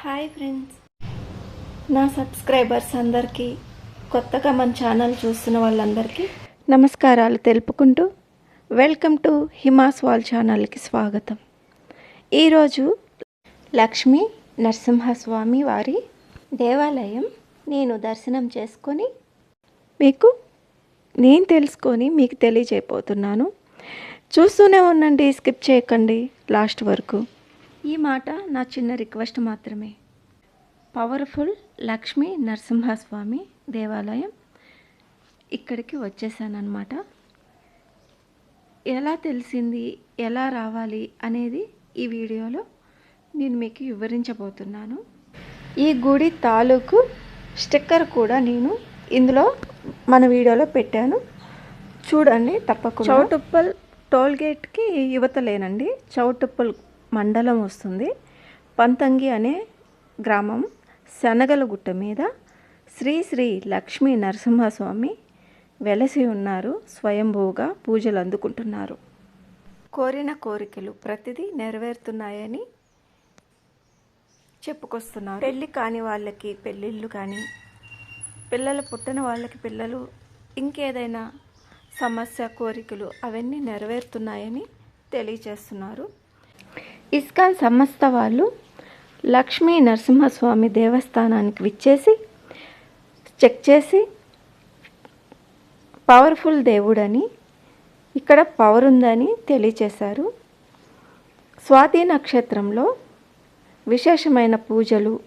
Hi friends నా subscribers అందరికీ కొత్తగా మన ఛానల్ చూస్తున్న వాళ్ళందరికీ నమస్కారాలు తెలుపుకుంటూ వెల్కమ్ టు హిమాస్ వాల్ ఛానల్కి స్వాగతం. ఈరోజు లక్ష్మీ నరసింహస్వామి వారి దేవాలయం నేను దర్శనం చేసుకొని మీకు నేను తెలుసుకొని మీకు తెలియజేయబోతున్నాను. చూస్తూనే ఉండండి స్కిప్ చేయకండి లాస్ట్ వరకు. ఈ మాట నా చిన్న రిక్వెస్ట్ మాత్రమే. పవర్ఫుల్ లక్ష్మీ నరసింహస్వామి దేవాలయం ఇక్కడికి వచ్చేసానమాట ఎలా తెలిసింది ఎలా రావాలి అనేది ఈ వీడియోలో నేను మీకు వివరించబోతున్నాను. ఈ గుడి తాలూకు స్టిక్కర్ కూడా నేను ఇందులో మన వీడియోలో పెట్టాను. చూడండి తప్పకుండా. చౌటుప్పల్ టోల్గేట్కి యువత యువతలేనండి చౌటుప్పల్ మండలం వస్తుంది. పంతంగి అనే గ్రామం శనగలగుట్ట మీద శ్రీ శ్రీ లక్ష్మీ నరసింహస్వామి వెలసి ఉన్నారు స్వయంభూగా పూజలు అందుకుంటున్నారు. కోరిన కోరికలు ప్రతిదీ నెరవేరుతున్నాయని చెప్పుకొస్తున్నారు. పెళ్ళి కాని వాళ్ళకి పెళ్ళిళ్ళు కానీ పిల్లలు పుట్టిన వాళ్ళకి పిల్లలు ఇంకేదైనా సమస్య కోరికలు అవన్నీ నెరవేరుతున్నాయని తెలియచేస్తున్నారు ఇస్కాన్ సంస్థ వాళ్ళు లక్ష్మీ నరసింహస్వామి దేవస్థానానికి విచ్చేసి చెక్ చేసి పవర్ఫుల్ దేవుడని ఇక్కడ పవర్ ఉందని తెలియచేశారు. స్వాతి నక్షత్రంలో విశేషమైన పూజలు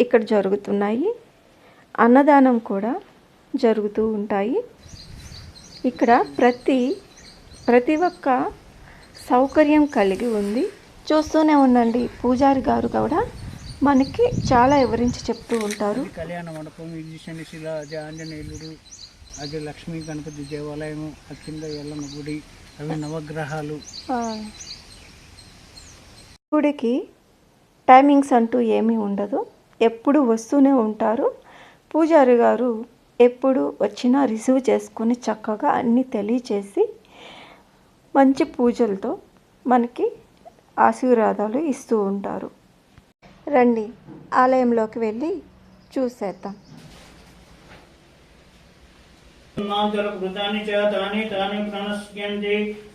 ఇక్కడ జరుగుతున్నాయి. అన్నదానం కూడా జరుగుతూ ఉంటాయి. ఇక్కడ ప్రతి ప్రతి ఒక్క సౌకర్యం కలిగి ఉంది. చూస్తూనే ఉండండి. పూజారి గారు కూడా మనకి చాలా వివరించి చెప్తూ ఉంటారు. కళ్యాణ మండపం ఇది శనిశిల అది ఆంజనేయుడు అది లక్ష్మీ గణపతి దేవాలయం ఆ కింద ఎల్లమ్మ గుడి అవి నవగ్రహాలు. గుడికి టైమింగ్స్ అంటూ ఏమీ ఉండదు. ఎప్పుడు వస్తూనే ఉంటారు. పూజారి గారు ఎప్పుడు వచ్చినా రిసీవ్ చేసుకొని చక్కగా అన్నీ తెలియచేసి మంచి పూజలతో మనకి ఆశీర్వాదాలు ఇస్తూ ఉంటారు. రండి ఆలయంలోకి వెళ్ళి చూసేద్దాం.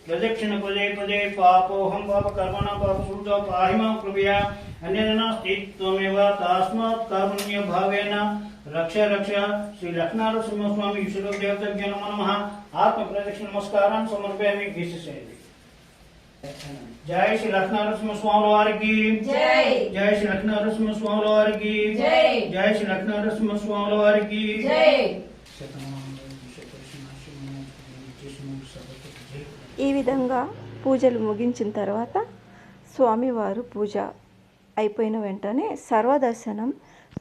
ప్రదక్షిణ పదే పదే పాపోహం పాప కర్మణ పాప పాహిమ కృపయా. అన్యనాస్తి త్వమేవ తస్మాత్ కారుణ్య భావేన. రక్ష రక్ష. శ్రీ లక్ష్మీనరసింహస్వామి ఈశ్వర దేవతభ్యో నమో నమః. ఆత్మ ప్రదక్షిణ నమస్కారాన్ని సమర్పయామి. విశేషేది జై శ్రీ లక్ష్మీనరసింహ స్వామి వారికి. జై. జై శ్రీ లక్ష్మీనరసింహ స్వామి వారికి. జై. జై శ్రీ లక్ష్మీనరసింహ స్వామి వారికి. జై. ఈ విధంగా పూజలు ముగించిన తర్వాత స్వామివారు పూజ అయిపోయిన వెంటనే సర్వదర్శనం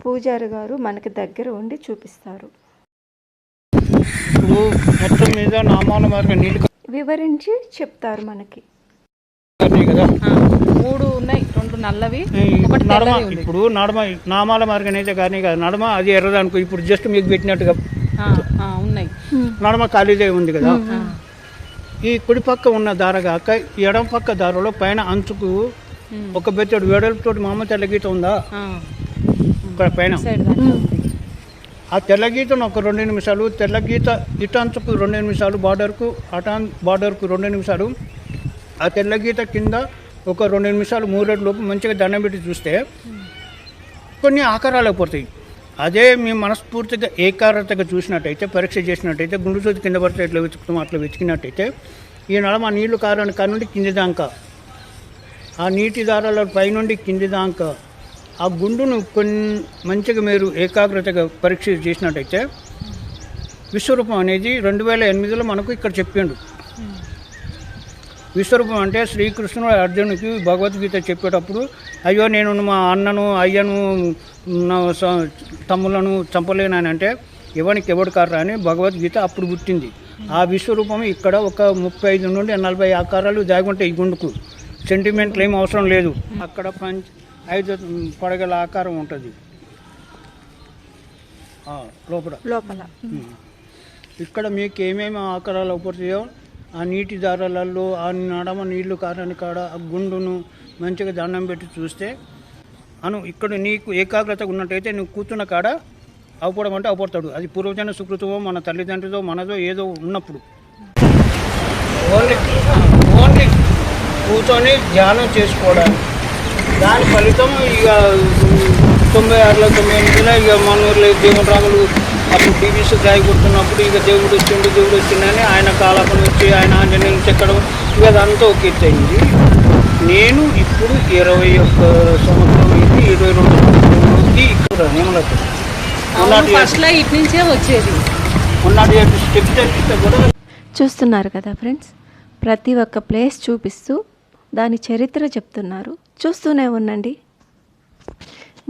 పూజారి గారు మనకి దగ్గర ఉండి చూపిస్తారు. వివరించి చెప్తారు మనకి. మూడు ఉన్నాయి రెండు నల్లవి ఒకటి నడమ తెల్లది ఉంది. ఇప్పుడు నడమ నామాల మార్గం అయితే కానీ కాదు నడమ అది ఎర్రదనుకో ఇప్పుడు జస్ట్ మీకు పెట్టినట్టుగా ఆ, ఆ, ఉన్నాయి. నడమ ఖాళీదే ఉంది కదా? ఈ కుడి పక్క ఉన్న దార కాక ఈ ఎడమ పక్క దారలో పైన అంచుకు ఒక బెత్తడు వెడల్పుతోటి మామ తెల్ల గీత ఉందా? ఆ, ఇక్కడ పైన. సైడ్ దాంట్లో. ఆ తెల్ల గీతను ఒక రెండు నిమిషాలు తెల్ల గీత ఇటు అంచుకు రెండు నిమిషాలు బార్డర్కు అటాన్ బార్డర్కు రెండు నిమిషాలు ఆ తెల్ల గీత కింద ఒక రెండు నిమిషాలు మూడు లోపు మంచిగా దండం పెట్టి చూస్తే కొన్ని ఆకారాలు పడతాయి అదే మీ మనస్ఫూర్తిగా ఏకాగ్రతగా చూసినట్టయితే పరీక్ష చేసినట్టయితే గుండు చూతి కింద పడితే ఎట్లా వెతుకుతాం అట్లా వెతికినట్టయితే ఈ నడమ ఆ నీళ్ళు కారని కానుండి కింది దాకా ఆ నీటి దారాల పైనుండి కింది దాకా ఆ గుండును కొన్ని మంచిగా మీరు ఏకాగ్రతగా పరీక్ష చేసినట్టయితే విశ్వరూపం అనేది రెండు వేల ఎనిమిదిలో మనకు ఇక్కడ చెప్పిండు. విశ్వరూపం అంటే శ్రీకృష్ణుడు అర్జునుడికి భగవద్గీత చెప్పేటప్పుడు అయ్యో నేను మా అన్నను అయ్యను తమ్ములను చంపలేనని అంటే ఎవరికి ఎవడు కారా అని భగవద్గీత అప్పుడు పుట్టింది. ఆ విశ్వరూపం ఇక్కడ ఒక ముప్పై ఐదు నుండి నలభై ఆకారాలు దాగుంటాయి ఈ గుండుకు. సెంటిమెంట్లు ఏం అవసరం లేదు. అక్కడ పంచ ఐదు పడగల ఆకారం ఉంటుంది. లోపల. లోపల. ఇక్కడ మీకు ఏమేమి ఆకారాలు అవుపడతాయో ఆ నీటి దారాలలో ఆ నడమ నీళ్ళు కారని కాడ ఆ గుండును మంచిగా దండం పెట్టి చూస్తే అను ఇక్కడ నీకు ఏకాగ్రత ఉన్నట్టయితే నువ్వు కూర్చున్న కాడ అవపడం అంటే అవపడతాడు. అది పూర్వజన సుకృతమో మన తల్లిదండ్రులతో మనదో ఏదో ఉన్నప్పుడు. ఓన్లీ ఓన్లీ కూర్చొని ధ్యానం చేసుకోవడానికి. దాని ఫలితం ఇక తొంభై ఆరులో తొంభై ఎనిమిదిలో ఇక మన ఊర్లో దేవుడు రాములు అప్పుడు టీవీస్ గాయ కొడుతున్నప్పుడు ఇక దేవుడు వచ్చిండు దేవుడు వచ్చిండని ఆయన కాలపని వచ్చి ఆయన ఆంజనేయులు చెక్కడం ఇక అదంతా ఒక అయింది. నేను ఇప్పుడు ఇరవై ఒక్క సంవత్సరం అయింది ఇరవై రెండు సంవత్సరంలోకి ఇక్కడ ఇటు నుంచే వచ్చేది. చూస్తున్నారు కదా ఫ్రెండ్స్? ప్రతి ఒక్క ప్లేస్ చూపిస్తూ దాని చరిత్ర చెప్తున్నారు. చూస్తూనే ఉండండి.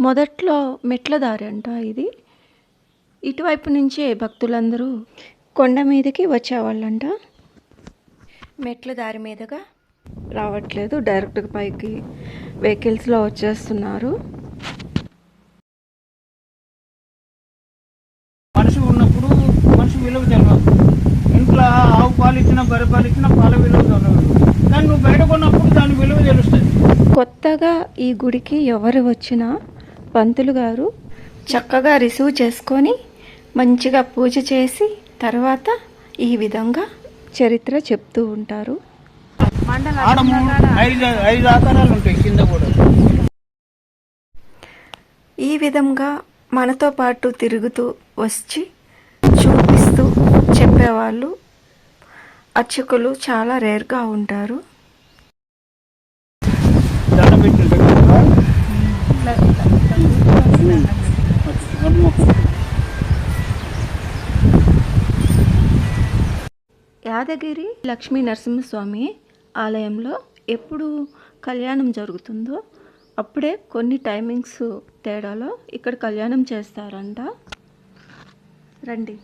మొదట్లో మెట్ల దారి అంట ఇది. ఇటువైపు నుంచే భక్తులందరూ కొండ మీదకి వచ్చేవాళ్ళంట. మెట్ల దారి మీదుగా రావట్లేదు డైరెక్ట్గా పైకి వెహికల్స్లో వచ్చేస్తున్నారు. మనిషి ఉన్నప్పుడు మనిషి విలువ తెలియదు ఇంట్లో ఆవు పాలు ఇచ్చిన బర్రె పాలు ఇచ్చిన పాల విలువ తెలియదు కానీ నువ్వు బయట కొన్నప్పుడు దాని విలువ తెలుస్తుంది. కొత్తగా ఈ గుడికి ఎవరు వచ్చినా పంతులు గారు చక్కగా రిసీవ్ చేసుకొని మంచిగా పూజ చేసి తర్వాత ఈ విధంగా చరిత్ర చెప్తూ ఉంటారు. ఈ విధంగా మనతో పాటు తిరుగుతూ వచ్చి చూపిస్తూ చెప్పేవాళ్ళు అర్చకులు చాలా రేర్గా ఉంటారు దండ పెట్టింటాయి కదా. యాదగిరి లక్ష్మీ నరసింహస్వామి ఆలయంలో ఎప్పుడు కళ్యాణం జరుగుతుందో అప్పుడే కొన్ని టైమింగ్స్ తేడాలో ఇక్కడ కళ్యాణం చేస్తారంట. రండి.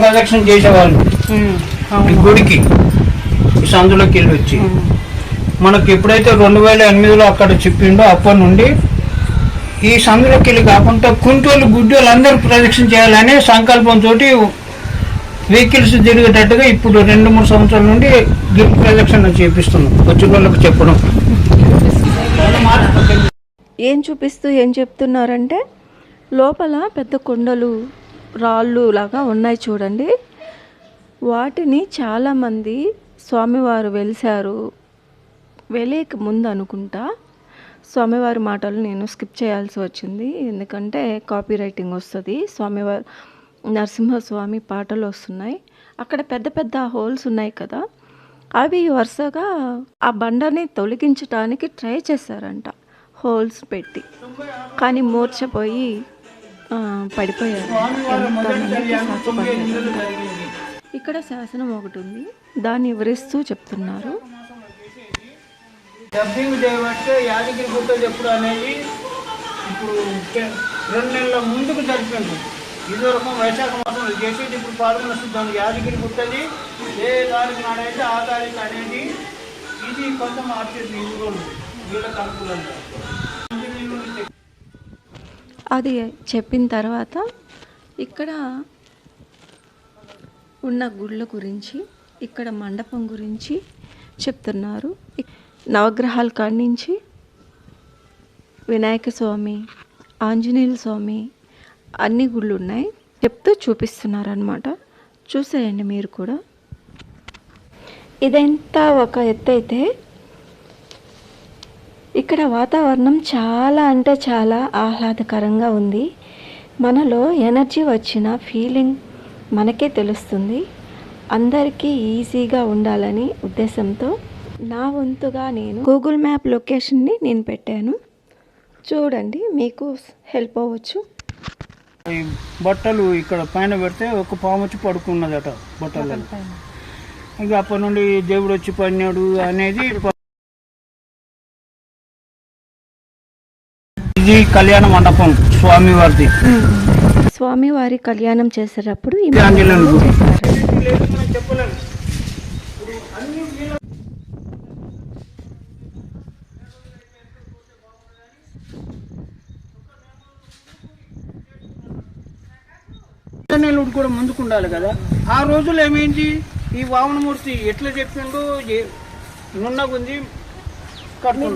ప్రదక్షిణ చేసేవాళ్ళు. గుడికి. సందులోకి వెళ్ళి వచ్చి. మనకు ఎప్పుడైతే రెండు వేల ఎనిమిదిలో అక్కడ చెప్పిండో అప్పటి నుండి ఈ సందులోకి వెళ్ళి కాకుండా కుంటోళ్ళు గుడ్డోళ్ళు అందరూ ప్రదక్షిణ చేయాలనే సంకల్పంతో వెహికల్స్ తిరిగేటట్టుగా ఇప్పుడు రెండు మూడు సంవత్సరాల నుండి గిఫ్ట్ ప్రదక్షిణ చేపిస్తున్నాం. వచ్చిన వాళ్ళకి చెప్పడం. ఏం చూపిస్తూ ఏం చెప్తున్నారంటే లోపల పెద్ద కొండలు రాళ్ళు లాగా ఉన్నాయి చూడండి. వాటిని చాలామంది స్వామివారు వెలిశారు. వెళ్ళేక ముందు అనుకుంటా స్వామివారి మాటలు నేను స్కిప్ చేయాల్సి వచ్చింది. ఎందుకంటే కాపీ రైటింగ్ వస్తుంది. స్వామివారి నరసింహస్వామి పాటలు వస్తున్నాయి. అక్కడ పెద్ద పెద్ద హోల్స్ ఉన్నాయి కదా. అవి వరుసగా ఆ బండని తొలగించడానికి ట్రై చేశారంట. హోల్స్ పెట్టి. కానీ మూర్చపోయి పడిపోయారు. ఇక్కడ శాసనం ఒకటి ఉంది. దాన్ని వివరిస్తూ చెప్తున్నారు. డబ్బింగ్ చేయబట్టే యాదగిరి గుట్టలు ఎప్పుడు అనేది ఇప్పుడు రెండు నెలల ముందుకు జరిపింది. ఇదివరకు వైశాఖ మాసంలో చేసేది ఇప్పుడు పాల్గొన శుద్ధం యాదగిరి గుట్టది. ఏ తారీఖు నాడైతే ఆ తారీఖు అనేది ఇది కొంత మార్చేది ఈ ఊరోళ్ళు వీళ్ళకి అనుకూలంగా అది చెప్పిన తర్వాత ఇక్కడ ఉన్న గుళ్ళ గురించి ఇక్కడ మండపం గురించి చెప్తున్నారు. నవగ్రహాలు నవగ్రహాల కాడి నుంచి వినాయక స్వామి ఆంజనేయుల స్వామి అన్ని గుళ్ళు ఉన్నాయి. చెప్తూ చూపిస్తున్నారు అనమాట చూసేయండి మీరు కూడా. ఇదంతా ఒక ఎత్తు అయితే ఇక్కడ వాతావరణం చాలా అంటే చాలా ఆహ్లాదకరంగా ఉంది. మనలో ఎనర్జీ వచ్చిన ఫీలింగ్ మనకే తెలుస్తుంది. అందరికీ ఈజీగా ఉండాలని ఉద్దేశంతో నా వంతుగా నేను గూగుల్ మ్యాప్ లొకేషన్ని నేను పెట్టాను. చూడండి మీకు హెల్ప్ అవ్వచ్చు. ఈ బట్టలు ఇక్కడ పైన పెడితే ఒక పాము వచ్చి పడుకున్నదట బట్టలు. ఇక అప్పటి నుండి దేవుడు వచ్చి పడినాడు అనేది ఇది కళ్యాణ మండపం స్వామివారిది. స్వామివారి కళ్యాణం చేసేటప్పుడు ఈ కూడా ముందుకు ఉండాలి కదా. ఆ రోజుల్లో ఏమైంది? ఈ వామనమూర్తి ఎట్లా చెప్పిండు? ఏ- నున్నగుంది.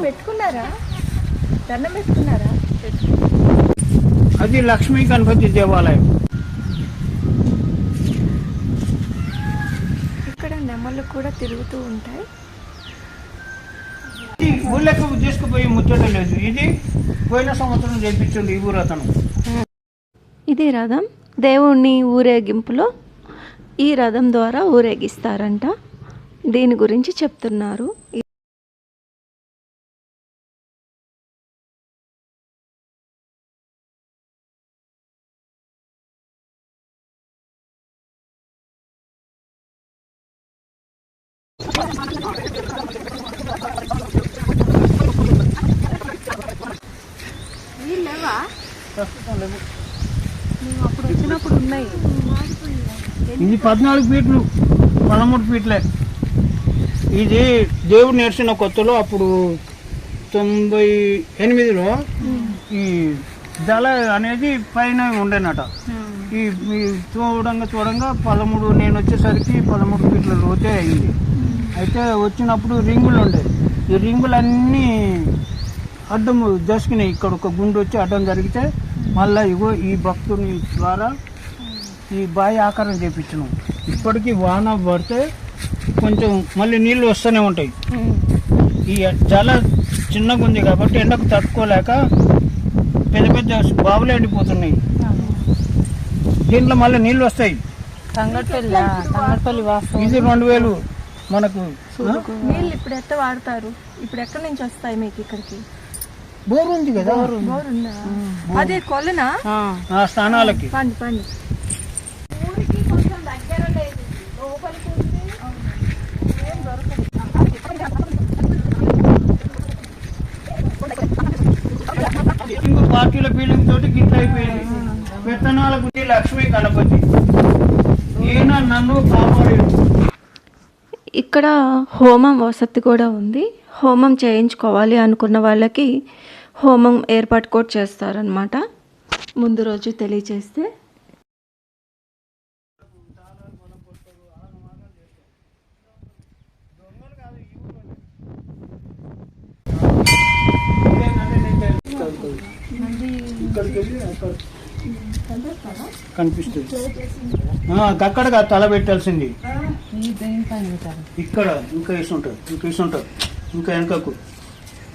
పెట్టుకున్నారా? దండం పెట్టుకున్నారా? అది లక్ష్మీ గణపతి దేవాలయం. ఇక్కడ నెమళ్ళు కూడా తిరుగుతూ ఉంటాయి. ఊళ్ళకి తీసుకుపోయి ముచ్చట లేదు. ఇది పోయిన సంవత్సరం చేయించండి ఈ ఊరు అతను. ఇది రథం దేవుణ్ణి ఊరేగింపులో ఈ రథం ద్వారా ఊరేగిస్తారంట. దీని గురించి చెప్తున్నారు. అప్పుడు వచ్చినప్పుడు ఉన్నాయి. ఇది పద్నాలుగు ఫీట్లు పదమూడు ఫీట్లే. ఇది దేవుడు నేర్చిన కొత్తలో అప్పుడు తొంభై ఎనిమిదిలో ఈ దళ అనేది పైన ఉండేనట. ఈ ఈ చూడంగా చూడంగా పదమూడు నేను వచ్చేసరికి పదమూడు ఫీట్ల లోతే అయింది. అయితే వచ్చినప్పుడు రింగులు ఉండే ఈ రింగులన్నీ అడ్డం దసుకున్నాయి ఇక్కడ ఒక గుండు వచ్చి అడ్డం జరిగితే మళ్ళీ ఇగో ఈ భక్తుని ద్వారా ఈ బావి ఆకారం చేపించినాం. ఇప్పటికీ వాన పడితే కొంచెం మళ్ళీ నీళ్ళు వస్తూనే ఉంటాయి. ఈ చాలా చిన్నగా ఉంది కాబట్టి ఎండకు తట్టుకోలేక పెద్ద పెద్ద బావులు ఎండిపోతున్నాయి. దీంట్లో మళ్ళీ నీళ్ళు వస్తాయి. ఇది రెండు వేలు మనకు నీళ్ళు ఇప్పుడు ఎట్ట వాడతారు? ఇప్పుడు ఎక్కడి నుంచి వస్తాయి మీకు ఇక్కడికి? బోర్ ఉంది కదా బోర్. ఉందా అదే కొలనా? ఆ స్థానాలకి. పండి పండి. పార్టీల ఫీలింగ్ తోటి గిట్ల అయిపోయింది. విత్తనాలకు ఈ లక్ష్మీ గణపతి ఈయన నన్ను కాపాడు ఇక్కడ హోమం వసతి కూడా ఉంది. హోమం చేయించుకోవాలి అనుకున్న వాళ్ళకి హోమం ఏర్పాటు కూడా చేస్తారనమాట ముందు రోజు తెలియచేస్తే. ఇక్కడికి వెళ్ళి అక్కడ కనిపిస్తుంది. ఆ, అక్కడగా తల పెట్టాల్సింది. ఇక్కడ ఇంకా వేసి ఉంటుంది ఇంకా వేసి ఉంటుంది. ఇంకా వెనకకు.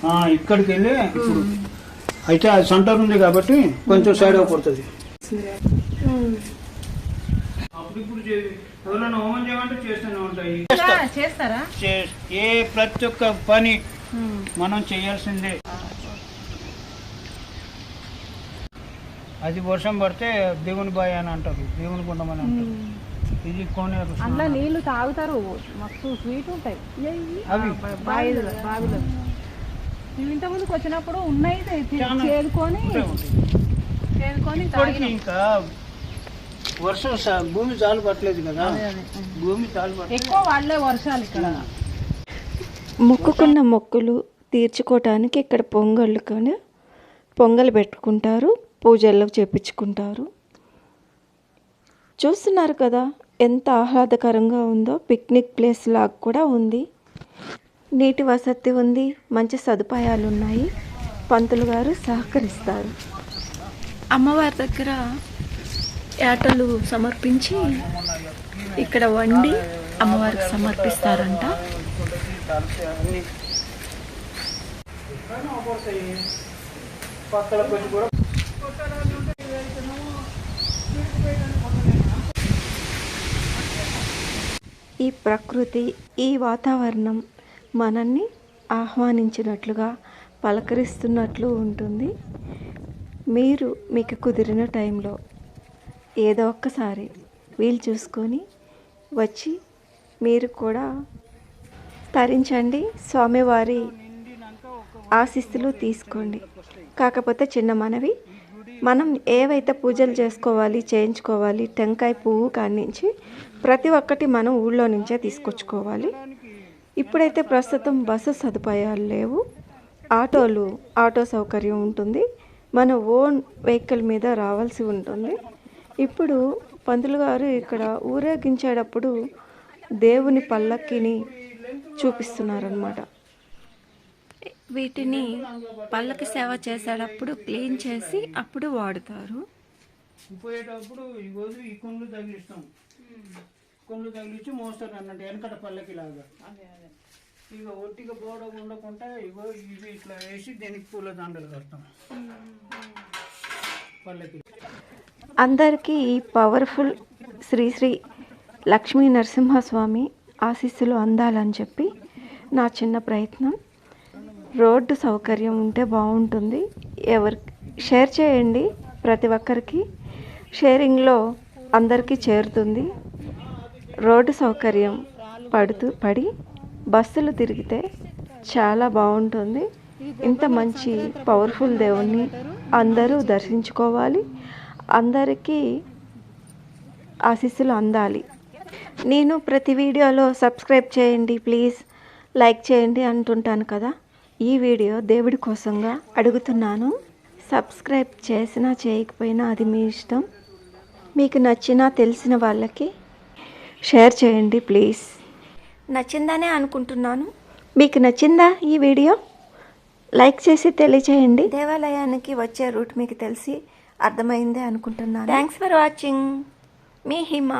ఆ, ఇక్కడికి వెళ్ళి ఇప్పుడు అయితే అది సెంటర్ ఉంది కాబట్టి కొంచెం సైడ్ పడుతుంది. ఎవరైనా హోమం చేయమంటే చేస్తూనే ఉంటాయి. చేస్తారా? ఏ ప్రతి ఒక్క పని మనం చేయాల్సిందే. అది వర్షం పడితే దేవుని బాయ్ అని అంటారు దేవుని గుండమని అంటారు. ఇది కోనేరు అందులో స్నానం. నీళ్ళు తాగుతారు మస్తు స్వీట్ ఉంటాయి. అవి. బావిలో బావిలో. మేము ఇంత ముందుకు వచ్చినప్పుడు ఉన్నాయి ఇప్పటికి తాగినాం. ఇంకా వర్షం భూమి చాలు పట్టలేదు కదా. భూమి చాలు ఎక్కువ వాళ్ళే వర్షాలు ఇక్కడ. మొక్కుకున్న మొక్కులు తీర్చుకోవటానికి ఇక్కడ పొంగళ్ళు కానీ పొంగలు పెట్టుకుంటారు. పూజల్లో చేపించుకుంటారు. చూస్తున్నారు కదా ఎంత ఆహ్లాదకరంగా ఉందో పిక్నిక్ ప్లేస్ లాగా కూడా ఉంది. నీటి వసతి ఉంది మంచి సదుపాయాలు ఉన్నాయి. పంతులు గారు సహకరిస్తారు. అమ్మవారి దగ్గర ఏటలు సమర్పించి ఇక్కడ వండి అమ్మవారికి సమర్పిస్తారంట. పక్కల కొంచెం కూడా ఈ ప్రకృతి ఈ వాతావరణం మనల్ని ఆహ్వానించినట్లుగా పలకరిస్తున్నట్లు ఉంటుంది. మీరు మీకు కుదిరిన టైంలో ఏదో ఒక్కసారి వీలు చూసుకొని వచ్చి మీరు కూడా తరించండి. స్వామివారి ఆశీస్సులు తీసుకోండి. కాకపోతే చిన్న మనవి మనం ఏవైతే పూజలు చేసుకోవాలి చేయించుకోవాలి టెంకాయ పువ్వు కానించి ప్రతి ఒక్కటి మనం ఊళ్ళో నుంచే తీసుకొచ్చుకోవాలి. ఇప్పుడైతే ప్రస్తుతం బస్సు సదుపాయాలు లేవు. ఆటోలు ఆటో సౌకర్యం ఉంటుంది. మన ఓన్ వెహికల్ మీద రావాల్సి ఉంటుంది. ఇప్పుడు పంతులు గారు ఇక్కడ ఊరేగించేటప్పుడు దేవుని పల్లక్కిని చూపిస్తున్నారనమాట వీటిని పల్లకి సేవ చేసేటప్పుడు క్లీన్ చేసి అప్పుడు వాడుతారు. పోయేటప్పుడు ఈ కొండ్లు తగిలిస్తాం. కొండ్లు తగిలించి మోస్తారు అన్నట్టు వెనకట పల్లకి లాగా. ఇక ఒట్టిగా బోడ ఉండకుండా ఇగో ఇవి ఇట్లా వేసి దీనికి పూల దండలు కడతాం. పల్లకి అందరికీ ఈ పవర్ఫుల్ శ్రీ శ్రీ లక్ష్మీ నరసింహస్వామి ఆశీస్సులు అందాలని చెప్పి నా చిన్న ప్రయత్నం. రోడ్డు సౌకర్యం ఉంటే బాగుంటుంది. ఎవరి షేర్ చేయండి ప్రతి ఒక్కరికి. షేరింగ్లో అందరికీ చేరుతుంది. రోడ్డు సౌకర్యం పడుతూ పడి బస్సులు తిరిగితే చాలా బాగుంటుంది. ఇంత మంచి పవర్ఫుల్ దేవుణ్ణి అందరూ దర్శించుకోవాలి. అందరికీ ఆశీస్సులు అందాలి. నేను ప్రతి వీడియోలో సబ్స్క్రైబ్ చేయండి ప్లీజ్. లైక్ చేయండి అంటుంటాను కదా. ఈ వీడియో దేవుడి కోసంగా అడుగుతున్నాను. సబ్స్క్రైబ్ చేసినా చేయకపోయినా అది మీ ఇష్టం. మీకు నచ్చినా తెలిసిన వాళ్ళకి షేర్ చేయండి ప్లీజ్. నచ్చిందనే అనుకుంటున్నాను. మీకు నచ్చిందా ఈ వీడియో? లైక్ చేసి తెలియచేయండి దేవాలయానికి వచ్చే రూట్ మీకు తెలిసి అర్థమైందే అనుకుంటున్నాను. థ్యాంక్స్ ఫర్ వాచింగ్ మీ హిమ.